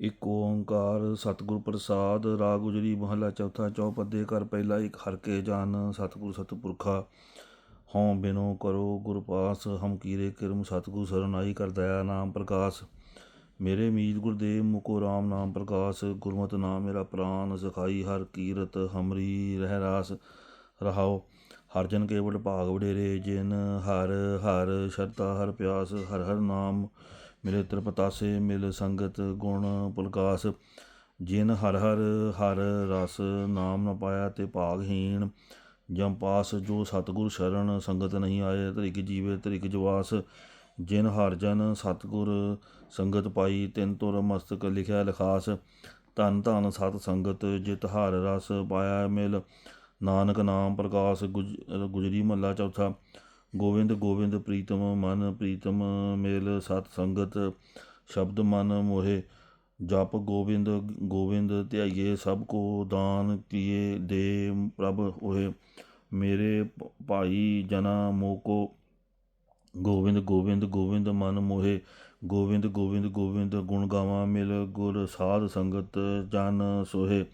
ਇੱਕ ਓੰਕਾਰ ਸਤਿਗੁਰ ਪ੍ਰਸਾਦ, ਰਾਗ ਗੁਜਰੀ ਮਹਲਾ ਚੌਥਾ ਚੌਪਦੇ ਕਰ ਪਹਿਲਾ ਇੱਕ ਹਰ ਕੇ ਜਾਨ, ਸਤਿਗੁਰ ਸਤਿਪੁਰਖਾ। ਹਉ ਬਿਨੋ ਕਰੋ ਗੁਰ ਪਾਸ, ਹਮ ਕੀਰੇ ਕਿਰਮ ਸਤਿਗੁਰ ਸਰਨਾਈ ਕਰ ਦਇਆ ਨਾਮ ਪ੍ਰਕਾਸ਼। ਮੇਰੇ ਮੀਤ ਗੁਰਦੇਵ, ਮੁਕੋ ਰਾਮ ਨਾਮ ਪ੍ਰਕਾਸ਼। ਗੁਰਮਤ ਨਾਮ ਮੇਰਾ ਪ੍ਰਾਨ, ਸਖਾਈ ਹਰ ਕੀਰਤ ਹਮਰੀ ਰਹਿ ਰਾਸ। ਰਹਾਓ ਹਰ ਜਨ ਕੇ ਭਾਗ ਵਡੇਰੇ, ਜਿਨ ਹਰ ਹਰ ਸ਼ਰਤਾ ਹਰ ਪਿਆਸ, ਹਰ ਹਰ ਨਾਮ। ਮਿਲੇ ਤ੍ਰਿਪਤਾਸੇ, ਮਿਲ ਸੰਗਤ, ਗੁਣ ਪੁਲਕਾਸ। ਜਿਨ ਹਰ ਹਰ ਹਰ ਰਸ ਨਾਮ ਨ ਪਾਇਆ ਤੇ ਭਾਗਹੀਣ ਜਮ ਪਾਸ ਜੋ ਸਤਗੁਰ ਸ਼ਰਨ, ਸੰਗਤ ਨਹੀਂ ਆਏ ਤਰਿਕ ਜੀਵੇ ਤਰਿਕ ਜਵਾਸ। ਜਿਨ ਹਰ ਜਨ ਸਤਗੁਰ, ਸੰਗਤ ਪਾਈ, ਤਿੰਨ ਤੁਰ ਮਸਤਕ ਲਿਖਿਆ ਲਖਾਸ। ਧਨ ਧਨ ਸਤ ਸੰਗਤ, ਜਿਤ ਹਰ ਰਸ ਪਾਇਆ ਮਿਲ। ਨਾਨਕ ਨਾਮ ਪ੍ਰਕਾਸ਼ ਗੁਜਰੀ ਮੱਲਾ ਚੌਥਾ। ਗੋਬਿੰਦ ਗੋਬਿੰਦ ਪ੍ਰੀਤਮ ਮਨ ਪ੍ਰੀਤਮ ਮੇਲ ਸਤ ਸੰਗਤ ਸ਼ਬਦ ਮਨ ਮੋਹੇ, ਜਪ ਗੋਬਿੰਦ ਗੋਬਿੰਦ ਧਿਆਈਏ ਸਭ ਕੋ ਦਾਨ ਕੀਏ ਦੇ ਪ੍ਰਭ ਹੋਏ। ਮੇਰੇ ਭਾਈ ਜਨਾ ਮੋਕੋ ਗੋਬਿੰਦ ਗੋਬਿੰਦ ਗੋਬਿੰਦ ਮਨ ਮੋਹੇ ਗੋਬਿੰਦ ਗੋਬਿੰਦ ਗੋਬਿੰਦ ਗੁਣ ਗਾਵਾਂ ਮਿਲ ਗੁਰ ਸਾਧ ਸੰਗਤ ਜਨ ਸੋਹੇ।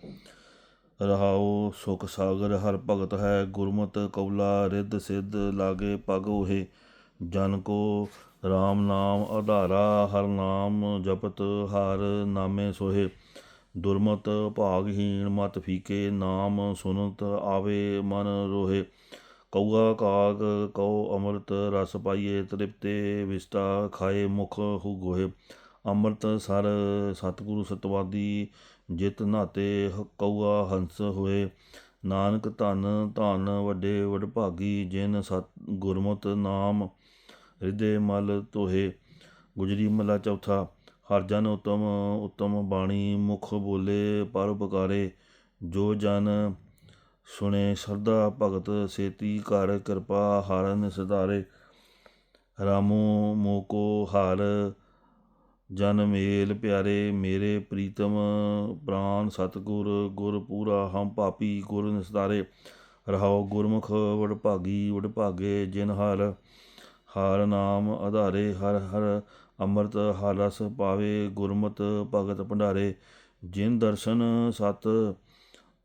ਰਹਾਉ ਸੁਖ ਸਾਗਰ, ਹਰ ਭਗਤ ਹੈ ਗੁਰਮਤ, ਕੌਲਾ ਰਿੱਧ ਸਿੱਧ ਲਾਗੇ ਪਗ ਹੋਏ ਜਨ ਕੋ RAM ਨਾਮ ਆਧਾਰਾ ਹਰ ਨਾਮ ਜਪਤ ਹਰ ਨਾਮੇ ਸੋਹੇ। ਦੁਰਮਤ ਭਾਗਹੀਣ ਮਤ ਫੀਕੇ, ਨਾਮ ਸੁਨਤ ਆਵੇ ਮਨ ਰੋਹੇ। ਕਉਆ ਕਾਗ, ਕਉ ਅੰਮ੍ਰਿਤ ਰਸ ਪਾਈਏ, ਤ੍ਰਿਪਤੇ ਵਿਸਤਾ ਖਾਏ ਮੁਖ ਹੁ ਗੋਹੇ। ਅੰਮ੍ਰਿਤ ਸਰ ਸਤਿਗੁਰੂ ਸਤਵਾਦੀ ਜਿਤ ਨਾਤੇ ਕਉਆ ਹੰਸ ਹੋਏ। ਨਾਨਕ ਧਨ ਧਨ ਵੱਡੇ ਵਡਭਾਗੀ, ਜਿਨ ਸਤ ਗੁਰਮਤਿ ਨਾਮ ਹਿਰਦੇ ਮਲ ਤੋਹੇ ਗੁਜਰੀ ਮਲਾ ਚੌਥਾ, ਹਰ ਜਨ ਉਤਮ ਉਤਮ ਬਾਣੀ, ਮੁਖ ਬੋਲੇ ਪਰਉਪਕਾਰੇ ਜੋ ਜਨ ਸੁਣੇ ਸਰਦਾ ਭਗਤ, ਸੇਤੀ ਘਰ ਕਿਰਪਾ ਹਰਨ ਸਦਾਰੇ ਰਾਮੋ ਮੋਕੋ ਹਾਰ ਜਨ ਮੇਲ ਪਿਆਰੇ ਮੇਰੇ ਪ੍ਰੀਤਮ ਪ੍ਰਾਨ ਸਤਗੁਰ, ਗੁਰ ਪੂਰਾ, ਹਮ ਪਾਪੀ ਗੁਰ ਨਿਸਤਾਰੇ। ਰਹਾਉ ਗੁਰਮੁਖ ਵਡ ਭਾਗੀ ਵਡ ਭਾਗੇ, ਜਿਨ ਹਰ ਹਰ ਨਾਮ ਆਧਾਰੇ, ਹਰ ਹਰ ਅੰਮ੍ਰਿਤ ਹਰ ਰਸ ਪਾਵੇ, ਗੁਰਮਤ ਭਗਤ ਭੰਡਾਰੇ। ਜਿਨ ਦਰਸ਼ਨ ਸਤ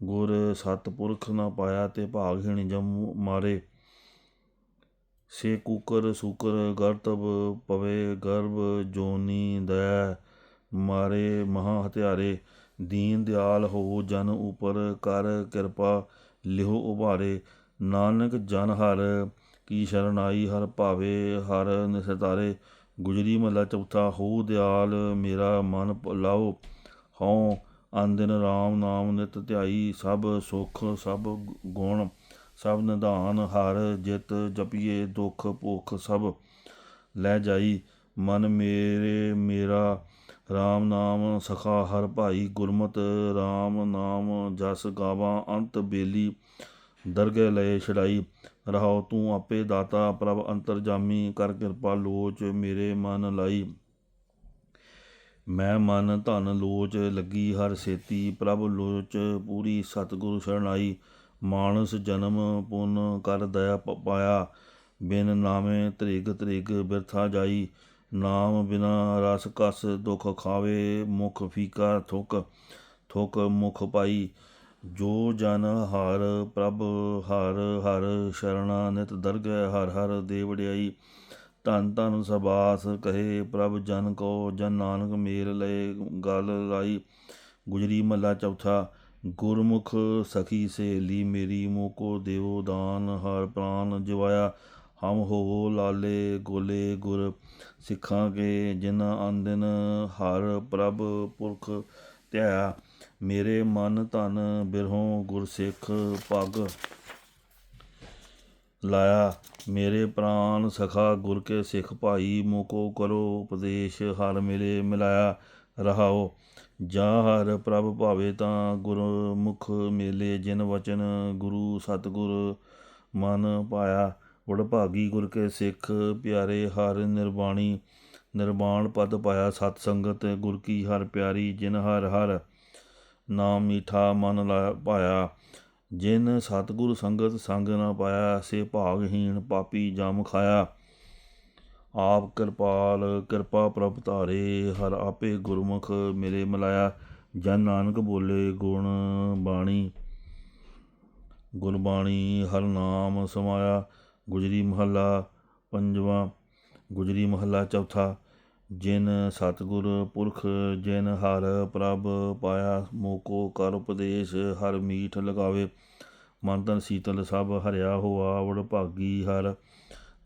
ਗੁਰ ਸਤ ਪੁਰਖ ਨਾ ਪਾਇਆ ਤੇ ਭਾਗਹੀਣ ਜਮ ਮਾਰੇ। ਸੇ ਕੂਕਰ ਸੂਕਰ ਗਰਤਬ ਪਵੇ ਗਰਭ ਜੋਨੀ ਦਇਆ ਮਾਰੇ ਮਹਾ ਹਤਿਆਰੇ ਦੀਨ ਦਿਆਲ ਹੋ ਜਨ ਉਪਰ ਕਰ ਕਿਰਪਾ ਲਿਹੋ ਉਭਾਰੇ। ਨਾਨਕ ਜਨ ਹਰ ਕੀ ਸ਼ਰਨਾਈ ਹਰ ਭਾਵੇ ਹਰ ਨਿਸਤਾਰੇ। ਗੁਜਰੀ ਮਹਲਾ ਚੌਥਾ, ਹੋ ਦਿਆਲ ਮੇਰਾ ਮਨ ਲਾਓ। ਹਉ ਅੰਦਿਨ RAM ਨਾਮ ਨਿਤ ਧਿਆਈ, ਸਭ ਸੁਖ ਸਭ ਗੁਣ ਸਭ ਨਿਧਾਨ ਹਰ ਜਿਤ ਜਪੀਏ ਦੁਖ ਭੁਖ ਸਭ ਲੈ ਜਾਈ। ਮਨ ਮੇਰੇ ਮੇਰਾ RAM ਨਾਮ ਸਖਾ ਹਰ ਭਾਈ ਗੁਰਮਤ RAM ਨਾਮ ਜਸ ਗਾਵਾਂ ਅੰਤ ਬੇਲੀ, ਦਰਗਹਿ ਲਏ ਛੜਾਈ ਰਹਾਉ ਤੂੰ ਆਪੇ ਦਾਤਾ, ਪ੍ਰਭ ਅੰਤਰਜਾਮੀ ਕਰ ਕਿਰਪਾ ਲੋਚ ਮੇਰੇ ਮਨ ਲਾਈ। ਮੈਂ ਮਨ ਧਨ ਲੋਚ, ਲੱਗੀ ਹਰ ਸੇਤੀ, ਪ੍ਰਭ ਲੋਚ ਪੂਰੀ ਸਤਿਗੁਰ ਸ਼ਰਣਾਈ ਮਾਣਸ ਜਨਮ ਪੁਨ ਕਰ ਦਇਆ ਪਾਇਆ। ਬਿਨ ਨਾਮੇ ਤ੍ਰਿਗ ਤ੍ਰਿਗ ਬਿਰਥਾ ਜਾਈ। ਨਾਮ ਬਿਨਾ ਰਸ ਕਸ ਦੁਖ ਖਾਵੇ। ਮੁਖ ਫੀਕਾ ਥੁਕ ਥੁਕ ਮੁਖ ਪਾਈ। ਜੋ ਜਨ ਹਰ ਪ੍ਰਭ ਹਰ ਹਰ ਸ਼ਰਣਾ ਨਿਤ ਦਰਗ ਹਰ ਹਰ ਦੇ ਵਡਿਆਈ ਧੰਨ ਸਬਾਸ ਕਹੇ ਪ੍ਰਭ ਜਨ ਕੋ ਜਨ ਨਾਨਕ ਮੇਲ ਲਏ ਗਲ ਲਾਈ। ਗੁਜਰੀ ਮੱਲਾ ਚੌਥਾ ਗੁਰਮੁਖ ਸਖੀ ਸਹੇਲੀ ਮੇਰੀ, ਮੋਕੋ ਦੇਵੋ ਦਾਨ, ਹਰ ਪ੍ਰਾਨ ਜਵਾਇਆ। ਹਮ ਹੋ ਲਾਲੇ ਗੋਲੇ ਗੁਰ ਸਿੱਖਾਂ ਕੇ, ਜਿਨ ਅੰਦਨ ਹਰ ਪ੍ਰਭ ਪੁਰਖ ਧਿਆ ਮੇਰੇ ਮਨ ਧਨ ਬਿਰਹੋਂ ਗੁਰਸਿੱਖ ਪਗ ਲਾਇਆ। ਮੇਰੇ ਪ੍ਰਾਨ ਸਖਾ ਗੁਰ ਕੇ ਸਿੱਖ ਭਾਈ, ਮੋਕੋ ਕਰੋ ਉਪਦੇਸ਼ ਹਰ ਮਿਲੇ ਮਿਲਾਇਆ। ਰਹਾਓ। ਜਾਂ ਹਰ ਪ੍ਰਭ ਭਾਵੇ ਤਾਂ ਗੁਰਮੁਖ ਮੇਲੇ ਜਿਨ ਵਚਨ ਗੁਰੂ ਸਤਗੁਰ ਮਨ ਪਾਇਆ, ਵਡ ਭਾਗੀ ਗੁਰ ਕੇ ਸਿੱਖ ਪਿਆਰੇ, ਹਰ ਨਿਰਵਾਣੀ ਨਿਰਵਾਣ ਪਦ ਪਾਇਆ, ਸਤ ਸੰਗਤ ਗੁਰ ਕੀ ਹਰ ਪਿਆਰੀ, ਜਿਨ ਹਰ ਹਰ ਨਾਮ ਮੀਠਾ ਮਨ ਲਾ ਪਾਇਆ, ਜਿਨ ਸਤਗੁਰ ਸੰਗਤ ਸੰਗ ਨਾ ਪਾਇਆ, ਸੇ ਭਾਗਹੀਣ ਪਾਪੀ ਜਮ ਖਾਇਆ। ਆਪ ਕਿਰਪਾਲ, ਕਿਰਪਾ ਪ੍ਰਭ ਧਾਰੇ, ਹਰ ਆਪੇ ਗੁਰਮੁਖ ਮੇਰੇ ਮਿਲਾਇਆ। ਜਨ ਨਾਨਕ ਬੋਲੇ ਗੁਣ ਬਾਣੀ ਗੁਰਬਾਣੀ ਹਰ ਨਾਮ ਸਮਾਇਆ। ਗੁਜਰੀ ਮਹੱਲਾ ਪੰਜਵਾਂ, ਗੁਜਰੀ ਮਹੱਲਾ ਚੌਥਾ, ਜਿਨ ਸਤਿਗੁਰ ਪੁਰਖ ਜਿਨ ਹਰ ਪ੍ਰਭ ਪਾਇਆ, ਮੋਕੋ ਕਰ ਉਪਦੇਸ਼ ਹਰ ਮੀਠ ਲਗਾਵੇ। ਮਨ ਤਨ ਸੀਤਲ ਸਭ ਹਰਿਆ ਹੋਆ ਵਡ ਭਾਗੀ ਹਰ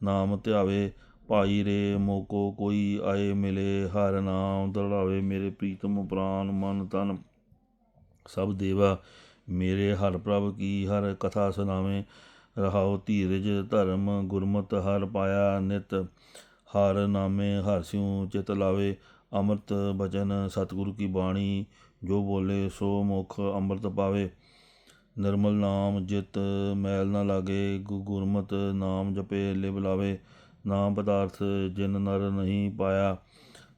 ਨਾਮ ਧਿਆਵੇ। ਭਾਈ ਰੇ ਮੋਕੋ ਕੋਈ ਆਏ ਮਿਲੇ, ਹਰ ਨਾਮ ਦਰੜਾਵੇ ਮੇਰੇ ਪ੍ਰੀਤਮ ਪ੍ਰਾਨ ਮਨ ਤਨ। ਸਭ ਦੇਵਾ, ਮੇਰੇ ਹਰ ਪ੍ਰਭ ਕੀ ਹਰ ਕਥਾ ਸੁਨਾਵੇਂ ਰਹਾਉ ਧੀਰਜ ਧਰਮ ਗੁਰਮਤਿ ਹਰ ਪਾਇਆ ਨਿਤ। ਹਰ ਨਾਮੇ ਹਰ ਸਿਉ ਚਿਤ ਲਾਵੇ। ਅੰਮ੍ਰਿਤ ਬਚਨ ਸਤਿਗੁਰੂ ਕੀ ਬਾਣੀ, ਜੋ ਬੋਲੇ ਸੋ ਮੁਖ ਅੰਮ੍ਰਿਤ ਪਾਵੇ। ਨਿਰਮਲ ਨਾਮ ਜਿਤ ਮੈਲ ਨਾ ਲਾਗੇ, ਗੁ- ਗੁਰਮਤਿ ਨਾਮ ਜਪੇ ਲਿਵ ਲਾਵੇ। ਨਾਮ ਪਦਾਰਥ ਜਿਨ ਨਰ ਨਹੀਂ ਪਾਇਆ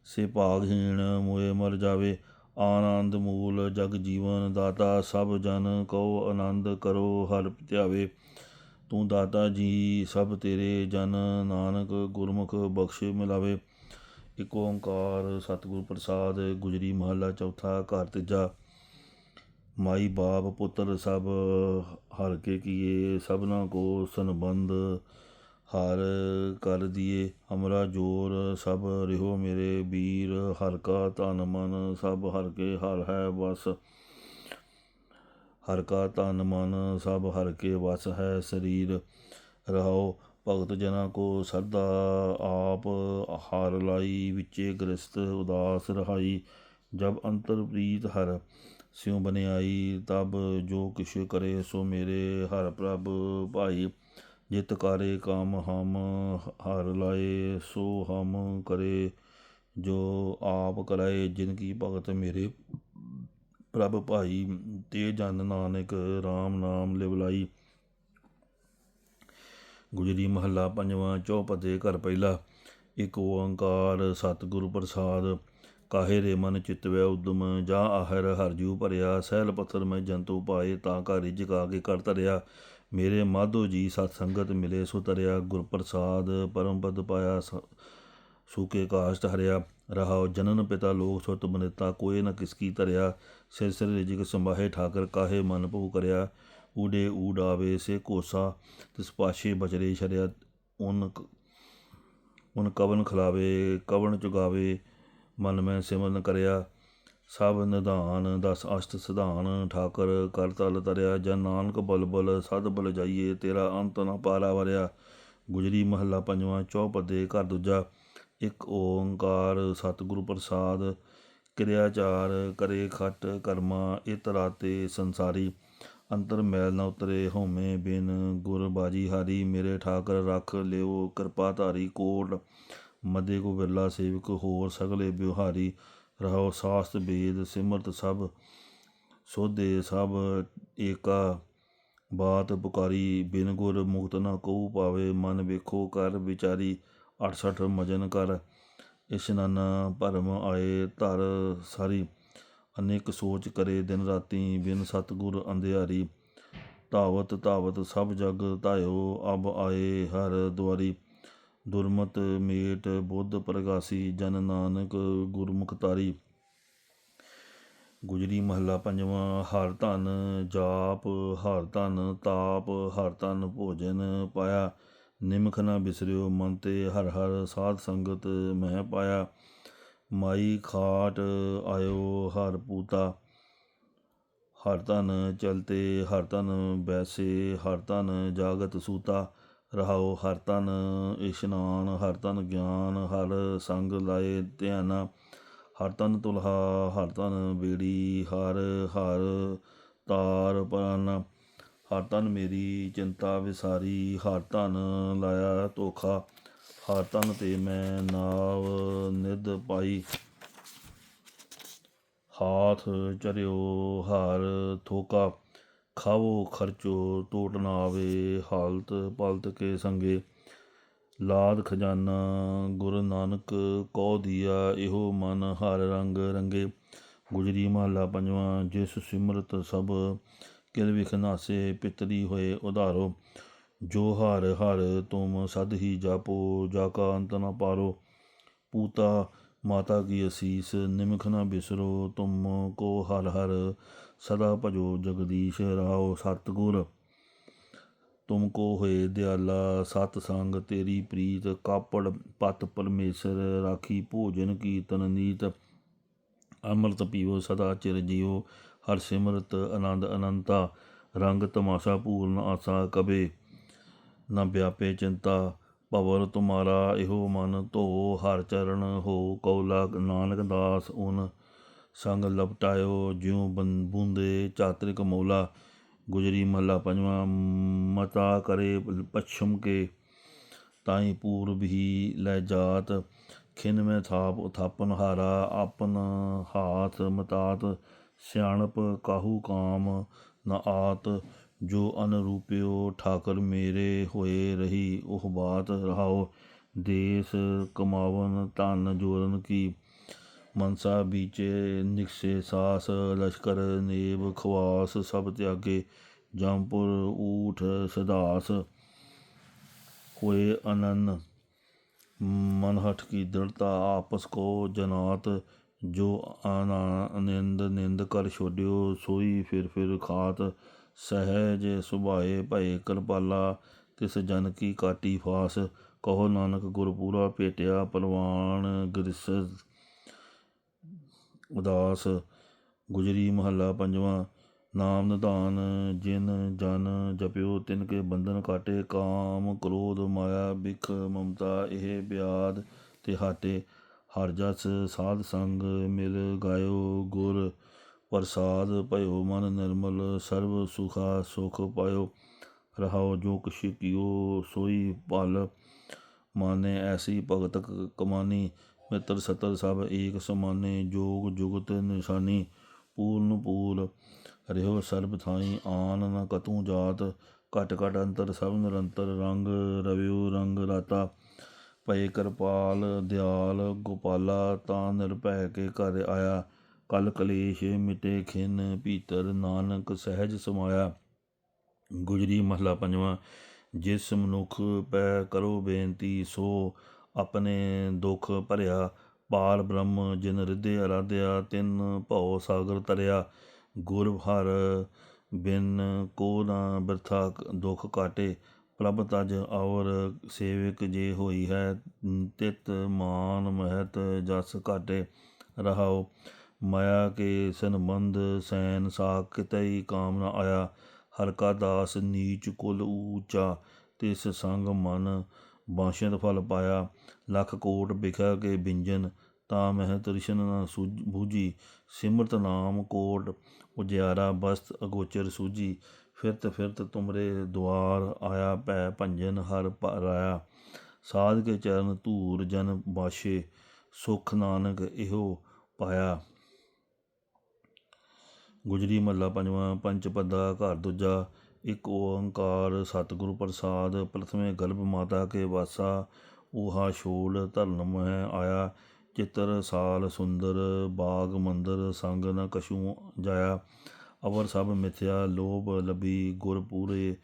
ਸੇ ਭਾਗਹੀਣ ਮੋਏ ਮਰ ਜਾਵੇ। ਆਨੰਦ ਮੂਲ ਜਗ ਜੀਵਨ ਦਾਤਾ, ਸਭ ਜਨ ਕਉ ਆਨੰਦ ਕਰੋ ਹਰ ਧਿਆਵੇ ਤੂੰ ਦਾਤਾ ਜੀ, ਸਭ ਤੇਰੇ ਜਨ, ਨਾਨਕ ਗੁਰਮੁਖ ਬਖਸ਼ ਮਿਲਾਵੇ। ਇਕ ਓੰਕਾਰ ਸਤਿਗੁਰ ਪ੍ਰਸਾਦ, ਗੁਜਰੀ ਮਹੱਲਾ ਚੌਥਾ ਘਰ ਤੀਜਾ। ਮਾਈ ਬਾਪ ਪੁੱਤਰ ਸਭ, ਹਰ ਕੇ ਕੀਏ ਸਭਨਾ ਕੋ ਸੰਬੰਧ। ਹਰ ਕਰ ਦੀਏ ਹਮਰਾ ਜੋਰ, ਸਭ ਰਿਹੋ ਮੇਰੇ ਵੀਰ, ਹਰ ਕਾ ਤਨ ਮਨ, ਸਭ ਹਰ ਕੇ ਹਰ ਹੈ ਵਸ। ਹਰ ਕਾ ਤਨ ਮਨ, ਸਭ ਹਰ ਕੇ ਵਸ ਹੈ ਸਰੀਰ। ਰਹਾਓ ਭਗਤ ਜਨਾਂ ਕੋ ਸਰਦਾ ਆਪ ਹਾਰ ਲਾਈ, ਵਿਚੇ ਗ੍ਰਸਤ ਉਦਾਸ ਰਹਾਈ। ਜਬ ਅੰਤਰ ਪ੍ਰੀਤ ਹਰ ਸਿਉ ਬਨਿਆਈ, ਤਬ ਜੋ ਕਿਛ ਕਰੇ ਸੋ ਮੇਰੇ ਹਰ ਪ੍ਰਭ ਭਾਈ। ਜਿਤ ਕਾਰੇ ਕਾਮ ਹਮ, ਹਰ ਲਾਏ ਸੋ ਹਮ ਕਰੇ, ਜੋ ਆਪ ਕਰਾਏ ਜਿਨ ਕੀ ਭਗਤ ਮੇਰੇ। ਪ੍ਰਭ ਭਾਈ, ਤੇ ਜਨ ਨਾਨਕ RAM ਨਾਮ ਲਿਵਲਾਈ ਗੁਜਰੀ ਮਹੱਲਾ ਪੰਜਵਾਂ, ਚੌਪਦੇ ਘਰ ਪਹਿਲਾ। ਇਕ ਓੰਕਾਰ ਸਤਿਗੁਰ ਪ੍ਰਸਾਦ, ਕਾਹੇ ਰੇ ਮਨ ਚਿਤਵੈ ਉਦਮ, ਜਾ ਆਹਰ ਹਰਜੂ ਭਰਿਆ। ਸਹਿਲ ਪੱਥਰ ਮੈਂ ਜੰਤੂ ਪਾਏ, ਤਾਂ ਕਾ ਰਿਜ ਕਾ ਕੇ ਕਰ ਧਰਿਆ। ਮੇਰੇ ਮਾਧੋ ਜੀ ਸਤ ਸੰਗਤ ਮਿਲੇ, ਸੋ ਤਰਿਆ ਗੁਰ ਪ੍ਰਸਾਦ ਪਰਮ ਪਦ ਪਾਇਆ, ਸ- ਸੂਕੇ ਕਾਸ਼ਟ ਹਰਿਆ, ਰਹਾਉ ਜਨਨ ਪਿਤਾ ਲੋਕ ਸੁਤ ਬਨਿਤਾ, ਕੋਏ ਨ ਕਿਸ ਕੀ ਧਰਿਆ, ਸਿਰ ਸਿਰ ਰਿਜਕ ਸੰਭਾਹੇ ਠਾਕਰ, ਕਾਹੇ ਮਨ ਭੂ ਕਰਿਆ ਊਡੇ ਊਡਾਵੇ ਸੇ ਕੋਸਾ, ਤਿਸ ਪਾਸ਼ੇ ਬਚਰੇ ਛਰਿਆ, ਉਨ ਕ- ਉਨ ਕਵਨ ਖਲਾਵੇ, ਕਵਨ ਚੁਗਾਵੇ, ਮਨ ਮੈਂ ਸਿਮਰਨ ਕਰਿਆ ਸਭ ਨਿਧਾਨ ਦਸ ਅਸ਼ਟ ਸਿਧਾਨ, ਠਾਕਰ ਕਰ ਤਲ ਤਰਿਆ, ਜਨ ਨਾਨਕ ਬਲਬਲ ਸਦ ਬਲ ਜਾਈਏ, ਤੇਰਾ ਅੰਤ ਨ ਪਾਰਾ ਵਰਿਆ। ਗੁਜਰੀ ਮਹੱਲਾ ਪੰਜਵਾਂ, ਚੌਪਦੇ ਘਰ ਦੂਜਾ। ਇੱਕ ਓੰਕਾਰ ਸਤਿਗੁਰੂ ਪ੍ਰਸਾਦ, ਕਿਰਿਆਚਾਰ ਕਰੇ ਖਟ ਕਰਮਾ, ਇਤ ਰਾਤੇ ਸੰਸਾਰੀ। ਅੰਤਰ ਮੈਲ ਨ ਉਤਰੇ ਹੋਮੇ ਬਿਨ, ਗੁਰ ਬਾਜੀ ਹਾਰੀ, ਮੇਰੇ ਠਾਕਰ ਰੱਖ ਲਿਓ ਕਿਰਪਾ ਧਾਰੀ ਕੋਟ। ਮਦੇ ਕੋ ਵਿਰਲਾ ਸੇਵਕ ਹੋਰ ਸਗਲੇ ਬਿਵਹਾਰੀ। ਰਹੋ ਸਾਸਤ ਬੇਦ ਸਿਮਰਤ ਸਭ, ਸੋਧੇ ਸਭ ਏਕਾ। ਬਾਤ ਪੁਕਾਰੀ ਬਿਨ ਗੁਰ ਮੁਕਤ ਨਾ ਕਹੂ ਪਾਵੇ ਮਨ ਵੇਖੋ ਕਰ ਵਿਚਾਰੀ 68 ਮਜਨ ਕਰ। ਇਸ਼ਨਾਨ ਭਰਮ ਆਏ ਧਰ ਸਾਰੀ, ਅਨੇਕ ਸੋਚ ਕਰੇ ਦਿਨ ਰਾਤੀ ਬਿਨ ਸਤਗੁਰ ਅੰਧਿਆਰੀ। ਧਾਵਤ ਧਾਵਤ ਸਭ ਜਗ ਧਾਇਓ, ਅਬ ਆਏ ਹਰ ਦੁਆਰੀ। ਦੁਰਮਤ ਮੇਟ ਬੁੱਧ ਪ੍ਰਗਾਸੀ ਜਨ ਨਾਨਕ ਗੁਰਮੁਖਤਾਰੀ ਗੁਜਰੀ ਮਹੱਲਾ ਪੰਜਵਾਂ, ਹਰ ਧਨ ਜਾਪ, ਹਰ ਧਨ ਤਾਪ, ਹਰ ਧਨ ਭੋਜਨ ਪਾਇਆ। ਨਿਮਖ ਨਾ ਬਿਸਰਿਓ ਮਨ ਤੇ, ਹਰ ਹਰ ਸਾਧ ਸੰਗਤ ਮਹਿ ਪਾਇਆ। ਮਾਈ ਖਾਟ ਆਇਓ ਹਰ ਪੂਤਾ। ਹਰ ਧਨ ਚਲਤੇ, ਹਰ ਧਨ ਬੈਸੇ, ਹਰ ਧਨ ਜਾਗਤ ਸੂਤਾ। ਰਹਾਓ ਹਰ ਤਨ ਇਸ਼ਨਾਨ, ਹਰ ਤਨ ਗਿਆਨ, ਹਰ ਸੰਗ ਲਾਏ ਧਿਆਨਾ। ਹਰ ਤਨ ਤੁਲਹਾ, ਹਰ ਤਨ ਬੇੜੀ, ਹਰ ਹਰ ਤਾਰ ਪਰਨ। ਹਰ ਤਨ ਮੇਰੀ ਚਿੰਤਾ ਵਿਸਾਰੀ, ਹਰ ਤਨ ਲਾਇਆ ਧੋਖਾ। ਹਰ ਤਨ ਤੇ ਮੈਂ ਨਾਵ ਨਿਧ ਪਾਈ। ਹਾਥ ਚਰਿਓ ਹਰ ਥੋਕਾ। ਖਾਵੋ ਖਰਚੋ ਟੋਟ ਨਾ ਆਵੇ, ਹਾਲਤ ਪਲਤ ਕੇ ਸੰਗੇ। ਲਾਦ ਖਜ਼ਾਨਾ, ਗੁਰੂ ਨਾਨਕ ਕੋ ਦੀਆ, ਇਹੋ ਮਨ ਹਰ ਰੰਗ ਰੰਗੇ। ਗੁਜਰੀ ਮਹੱਲਾ ਪੰਜਵਾਂ, ਜਿਸ ਸਿਮਰਤ ਸਭ ਕਿਲ ਵਿਖ ਨਾਸੇ, ਪਿਤਰੀ ਹੋਏ ਉਧਾਰੋ। ਜੋ ਹਰ ਹਰ ਤੁਮ ਸਦ ਹੀ ਜਾਪੋ, ਜਾ ਕਾ ਅੰਤ ਨ ਪਾਰੋ। ਪੂਤਾ ਮਾਤਾ ਕੀ ਅਸੀਸ, ਨਿਮਖ ਨਾ ਬਿਸਰੋ ਤੁਮ ਕੋ ਹਰ ਹਰ, ਸਦਾ ਭਜੋ ਜਗਦੀਸ਼ ਰਾਓ ਸਤਗੁਰ। ਤੁਮ ਕੋ ਹੋਏ ਦਿਆਲਾ, ਸਤ ਸੰਗ ਤੇਰੀ ਪ੍ਰੀਤ, ਕਾਪੜ ਪਤ ਪਰਮੇਸ਼ਰ, ਰਾਖੀ ਭੋਜਨ ਕੀਰਤਨ ਨੀਤ। ਅੰਮ੍ਰਿਤ ਪੀਵੋ ਸਦਾ ਚਿਰ ਜੀਓ, ਹਰ ਸਿਮਰਤ ਆਨੰਦ ਅਨੰਤਾ। ਰੰਗ ਤਮਾਸ਼ਾ ਪੂਰਨ ਆਸਾ ਕਬੇ ਨਾ ਵਿਆਪੇ ਚਿੰਤਾ ਭਵਰ ਤੁਮਾਰਾ ਇਹੋ ਮਨ ਧੋ, ਹਰ ਚਰਨ ਹੋ ਕੌਲਾ ਨਾਨਕ ਦਾਸ ਉਨ ਸੰਗ ਲਪਟਾਇਓ, ਜਿਉ ਬੰ- ਬੂੰਦੇ ਚਾਤਰਿਕ ਮੌਲਾ। ਗੁਜਰੀ ਮਹਲਾ ਪੰਜਵਾਂ, ਮਤਾ ਕਰੇ ਪਛਮ ਕੇ, ਤਾਈ ਪੂਰਬ ਹੀ ਲੈ ਜਾਤ। ਖਿਨ ਮੈਂ ਥਾਪ ਉਥਾਪਨ ਹਾਰਾ, ਆਪਨ ਹਾਥ ਮਤਾਤ। ਸਿਆਣਪ ਕਾਹੂ ਕਾਮ ਨ ਆਤ। ਜੋ ਅਨਰੂਪਿਓ ਠਾਕਰ ਮੇਰੇ ਹੋਏ ਰਹੀ, ਉਹ ਬਾਤ ਰਹਾਓ ਦੇਸ ਕਮਾਵਨ ਧਨ ਜੋਰਨ ਕੀ। ਮਨਸਾ ਬੀਚੇ ਨਿਕਸੇ ਸਾਸ, ਲਸ਼ਕਰ ਨੇਬ ਖਵਾਸ, ਸਭ ਤਿਆਗੇ ਜੰਪੁਰ ਊਠ ਸਦਾਸ। ਹੋਏ ਅਨਨ ਮਨਹਟ ਕੀ ਦ੍ਰਿੜਤਾ ਆਪਸ ਕੋ ਜਨਾਤ। ਜੋ ਆਨੰਦ ਨਿੰਦ ਕਰ ਛੋਡਿਓ, ਸੋਈ ਫਿਰ ਫਿਰ ਖਾਤ। ਸਹਿਜ ਸੁਭਾਏ ਭਏ ਕਿਰਪਾਲਾ ਤਿਸ ਜਨ ਕੀ ਕਾਟੀ ਫਾਸ, ਕਹੋ ਨਾਨਕ ਗੁਰਪੂਰਾ ਭੇਟਿਆ ਪਰਵਾਨ ਗ੍ਰਿਸ ਉਦਾਸ। ਗੁਜਰੀ ਮਹੱਲਾ ਪੰਜਵਾਂ, ਨਾਮ ਨਿਧਾਨ, ਜਿਨ ਜਨ ਜਪਿਓ ਤਿਨ ਕੇ ਬੰਧਨ ਕਾਟੇ ਕਾਮ ਕ੍ਰੋਧ ਮਾਇਆ ਬਿਖ ਮਮਤਾ, ਇਹ ਬਿਆਦ ਤੇ ਹਾਟੇ। ਹਰ ਜਸ ਸਾਧ ਸੰਗ ਮਿਲ ਗਾਇਓ ਗੁਰ ਪ੍ਰਸਾਦ ਭਇਓ ਮਨ ਨਿਰਮਲ ਸਰਬ ਸੁਖਾ ਸੁਖ ਪਾਇਓ। ਰਹਾਓ ਜੋ ਕੁਛ ਕੀਓ ਸੋਈ ਭਲ ਮਾਨੇ ਐਸੀ ਭਗਤ ਕਮਾਨੀ। ਮਿੱਤਰ ਸਤਰ ਸਭ ਏਕ ਸਮਾਨੇ, ਜੋਗ ਜੁਗਤ ਨਿਸ਼ਾਨੀ। ਪੂਰਨ ਪੂਰ ਰਿਹੋ ਸਰਬ ਥਾਈ, ਆਨ ਨ ਕਤੂ ਜਾਤ। ਘਟ ਘਟ ਅੰਤਰ ਸਭ ਨਿਰੰਤਰ, ਰੰਗ ਰਵਿਉ ਰੰਗ ਰਾਤਾ। ਭਏ ਕਿਰਪਾਲ, ਦਿਆਲ, ਗੋਪਾਲਾ, ਤਾਂ ਨਿਰਭੈ ਕੇ ਘਰ ਆਇਆ। ਕਲ ਕਲੇਸ਼ ਮਿਟੇ ਖਿਨ ਭੀਤਰ ਨਾਨਕ ਸਹਿਜ ਸਮਾਇਆ। ਗੁਜਰੀ ਮਹਲਾ ਪੰਜਵਾਂ, ਜਿਸ ਮਨੁੱਖ ਪੈ ਕਰੋ ਬੇਨਤੀ, ਸੋ ਆਪਣੇ ਦੁੱਖ ਭਰਿਆ। ਪਾਰ ਬ੍ਰਹਮ ਜਿਨ ਰਿਧੇ ਅਰਾਧਿਆ, ਤਿਨ ਭਉ ਸਾਗਰ ਤਰਿਆ ਗੁਰ ਹਰ ਬਿਨ ਕੋ ਨਾ ਬਿਰਥਾ, ਦੁਖ ਕਾਟੇ ਪ੍ਰਭ ਤਜ ਔਰ ਸੇਵਕ ਜੇ ਹੋਈ ਹੈ, ਤਿਤ ਮਾਨ ਮਹਿਤ ਜਸ ਘਾਟੇ। ਰਹਾਓ। ਮਾਇਆ ਕੇ ਸੰਬੰਧ ਸੈਨ ਸਾਖ ਕਿਤਈ ਕਾਮ ਨ ਆਇਆ, ਹਰ ਦਾਸ ਨੀਚ ਕੁਲ ਊਚਾ, ਤਿਸ ਸੰਗ ਮਨ ਬਾਸ਼ਿਤ ਫਲ ਪਾਇਆ। ਲੱਖ ਕੋਟ ਬਿਖਾ ਕੇ ਬਿੰਜਨ, ਤਾਂ ਮਹਿ ਤ੍ਰਿਸ਼ਨ ਨ ਸੂਝ ਬੂਝੀ। ਸਿਮਰਤ ਨਾਮ ਕੋਟ ਉਜਿਆਰਾ, ਬਸਤ ਅਗੋਚਰ ਸੂਝੀ। ਫਿਰਤ ਫਿਰਤ ਤੁਮਰੇ ਦੁਆਰ ਆਇਆ, ਭੈ ਭੰਜਨ ਹਰ ਰਾਇਆ ਸਾਧ ਕੇ ਚਰਨ ਧੂਰ ਜਨ ਬਾਸ਼ੇ ਸੁਖ ਨਾਨਕ ਇਹੋ ਪਾਇਆ। ਗੁਜਰੀ ਮਹੱਲਾ ਪੰਜਵਾਂ ਪੰਚ ਪਦਾ, ਘਰ ਦੂਜਾ, ਇੱਕ ਓੰਕਾਰ ਸਤਿਗੁਰ ਪ੍ਰਸਾਦ, ਪ੍ਰਥਮੇ ਗਰਭ ਮਾਤਾ ਕੇ ਵਾਸਾ, ਊਹਾ ਛੋਲ ਧਰਨ ਮਹਿ ਆਇਆ, ਚਿਤਰ ਸਾਲ ਸੁੰਦਰ, ਬਾਗ ਮੰਦਰ, ਸੰਗ ਨ ਕਛੂ ਜਾਇਆ। ਅਵਰ ਸਭ ਮਿਥਿਆ, ਲੋਭ ਲਬੀ ਗੁਰ ਪੂਰੇ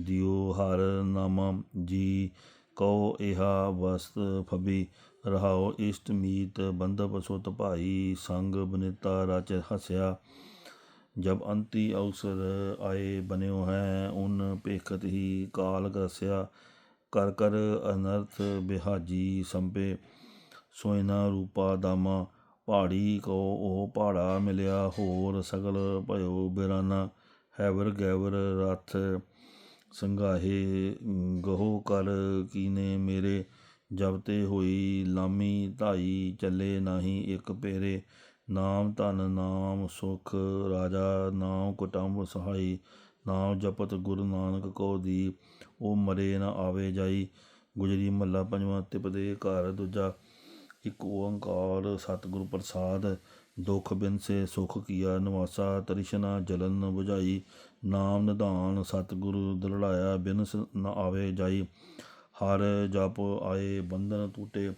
ਦਿਓ ਹਰ ਨਾਮਾ ਜੀ। ਕਉ ਇਹਾ ਵਸਤ ਫਬੀ ਰਹਾਓ ਇਸ਼ਟ ਮੀਤ, ਬੰਧਪ ਸੁਤ ਭਾਈ, ਸੰਗ ਬਨਿਤਾ ਰਚ ਹਸਿਆ। ਜਬ ਅੰਤੀ ਅਵਸਰ ਆਏ ਬਨਿਓ ਹੈ, ਉਨ ਭੇਖਤ ਹੀ ਕਾਲ ਗਸਿਆ ਕਰ ਕਰ ਅਨਰਥ ਬਿਹਾਜੀ ਸੰਪੇ, ਸੋਇਨਾ ਰੂਪਾ ਦਾਮਾ। ਪਹਾੜੀ ਕੋ ਉਹ ਪਹਾੜਾ ਮਿਲਿਆ, ਹੋਰ ਸਗਲ ਭਇਓ ਬਿਰਾਨਾ। ਹੈਵਰ ਗੈਵਰ ਰਥ ਸੰਗਾਹੇ ਗਹੋ ਕਰ ਕੀਨੇ ਮੇਰੇ। ਜਬ ਤੇ ਹੋਈ ਲਾਮੀ ਧਾਈ ਚੱਲੇ ਨਾਹੀ ਇੱਕ ਪੇਰੇ। ਨਾਮ ਧਨ, ਨਾਮ ਸੁਖ, ਰਾਜਾ, ਨਾਮ ਕੁਟੰਬ ਸਹਾਈ, ਨਾਮ ਜਪਤ ਗੁਰੂ ਨਾਨਕ ਕੋ ਦੀ ਉਹ ਮਰੇ ਨਾ ਆਵੇ ਜਾਈ। ਗੁਜਰੀ ਮਹੱਲਾ ਪੰਜਵਾਂ ਤਿਪਦੇ ਘਰ ਦੂਜਾ, ਇੱਕ ਓੰਕਾਰ ਸਤਿਗੁਰ ਪ੍ਰਸਾਦ, ਦੁਖ ਬਿਨਸੇ ਸੁਖ ਕੀਆ ਨਿਵਾਸਾ, ਤ੍ਰਿਸ਼ਨਾ ਜਲਨ 부ਝਾਈ ਨਾਮ ਨਿਧਾਨ ਸਤਿਗੁਰੂ ਦ੍ਰਿੜਾਇਆ ਬਿਨਸ ਨ ਆਵੇ ਜਾਈ। ਹਰ ਜਪ ਆਏ, ਬੰਧਨ ਟੂਟੇ।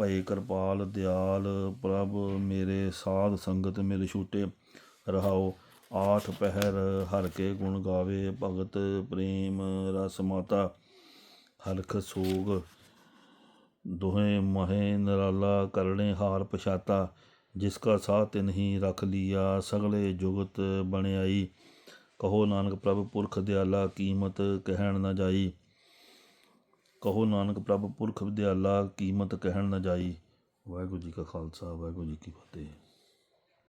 ਭਏ ਕਿਰਪਾਲ, ਦਿਆਲ, ਪ੍ਰਭ, ਮੇਰੇ ਸਾਧ ਸੰਗਤ ਮਿਲ ਛੂਟੇ, ਰਹਾਓ। ਆਠ ਪਹਿਰ ਹਰ ਕੇ ਗੁਣ ਗਾਵੇ, ਭਗਤ ਪ੍ਰੇਮ ਰਸ ਮਾਤਾ, ਹਲਖ ਸੋਗ। ਦੋਹੇ ਮਹੇ ਨਰਾਲਾ ਕਰਨੇ ਹਾਰ ਪਛਾਤਾ, ਜਿਸ ਕਾ ਸਾਹ ਤਿਨ ਹੀ ਰਖ ਲੀਆ, ਸਗਲੇ ਜੁਗਤ ਬਣਾਈ ਕਹੋ ਨਾਨਕ ਪ੍ਰਭ ਪੁਰਖ ਦਿਆਲਾ, ਕੀਮਤ ਕਹਿਣ ਨਾ ਜਾਈ। ਕਹੋ ਨਾਨਕ ਪ੍ਰਭ ਪੁਰਖ ਵਿਦਿਆਲਾ, ਕੀਮਤ ਕਹਿਣ ਨਾ ਜਾਈ। ਵਾਹਿਗੁਰੂ ਜੀ ਕਾ ਖਾਲਸਾ, ਵਾਹਿਗੁਰੂ ਜੀ ਕੀ ਫਤਿਹ।